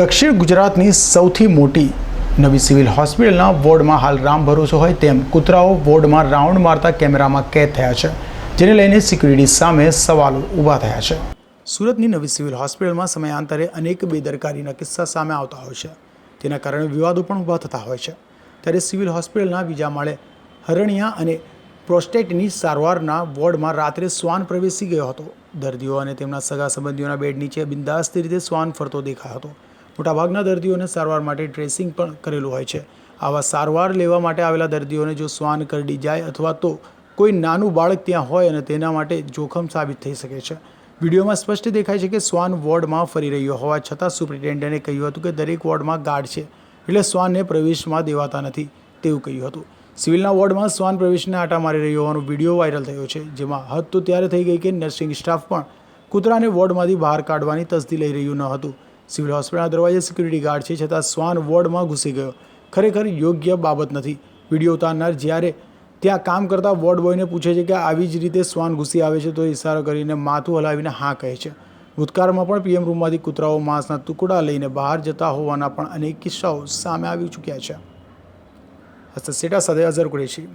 દક્ષિણ ગુજરાતની સૌથી મોટી નવી સિવિલ હોસ્પિટલના વોર્ડમાં હાલ રામ ભરોસો હોય તેમ કૂતરાઓ વોર્ડમાં રાઉન્ડ મારતા કેમેરામાં કેદ થયા છે, જેને લઈને સિક્યુરિટી સામે સવાલો ઊભા થયા છે. સુરતની નવી સિવિલ હોસ્પિટલમાં સમયાંતરે અનેક બેદરકારીના કિસ્સા સામે આવતા હોય છે. તેના કારણે વિવાદો પણ ઊભા થતા હોય છે. ત્યારે સિવિલ હોસ્પિટલના બીજા માળે હરણિયા અને પ્રોસ્ટેટની સારવારના વોર્ડમાં રાત્રે શ્વાન પ્રવેશી ગયો હતો. દર્દીઓ અને તેમના સગા સંબંધીઓના બેડ નીચે બિંદાસ્ત રીતે શ્વાન ફરતો દેખાયો હતો. મોટાભાગના દર્દીઓને સારવાર માટે ડ્રેસિંગ પણ કરેલું હોય છે. આવા સારવાર લેવા માટે આવેલા દર્દીઓને જો શ્વાન કરડી જાય અથવા તો કોઈ નાનું બાળક ત્યાં હોય અને તેના માટે જોખમ સાબિત થઈ શકે છે. વિડીયોમાં સ્પષ્ટ દેખાય છે કે શ્વાન વોર્ડમાં ફરી રહ્યો હોવા છતાં સુપ્રિન્ટેન્ડન્ટે કહ્યું હતું કે દરેક વોર્ડમાં ગાર્ડ છે, એટલે શ્વાનને પ્રવેશમાં દેવાતા નથી તેવું કહ્યું હતું. સિવિલના વોર્ડમાં શ્વાન પ્રવેશને આટા મારી રહ્યો હોવાનો વીડિયો વાયરલ થયો છે, જેમાં હદ તો ત્યારે થઈ ગઈ કે નર્સિંગ સ્ટાફ પણ કૂતરાને વોર્ડમાંથી બહાર કાઢવાની તસ્દી લઈ રહ્યું ન હતું. સિવિલ હોસ્પિટલના દરવાજે સિક્યુરિટી ગાર્ડ છે, છતાં શ્વાન વોર્ડમાં ઘૂસી ગયો. ખરેખર યોગ્ય બાબત નથી. વીડિયો ઉતારનાર જ્યારે ત્યાં કામ કરતા વોર્ડ બોયને પૂછે છે કે આવી જ રીતે શ્વાન ઘૂસી આવે છે, તો ઇશારો કરીને માથું હલાવીને હા કહે છે. ભૂતકાળમાં પણ પીએમ રૂમમાંથી કૂતરાઓ, માંસના ટુકડા લઈને બહાર જતા હોવાના પણ અનેક કિસ્સાઓ સામે આવી ચૂક્યા છે. સેટા સાથે અઝર કુરેશી.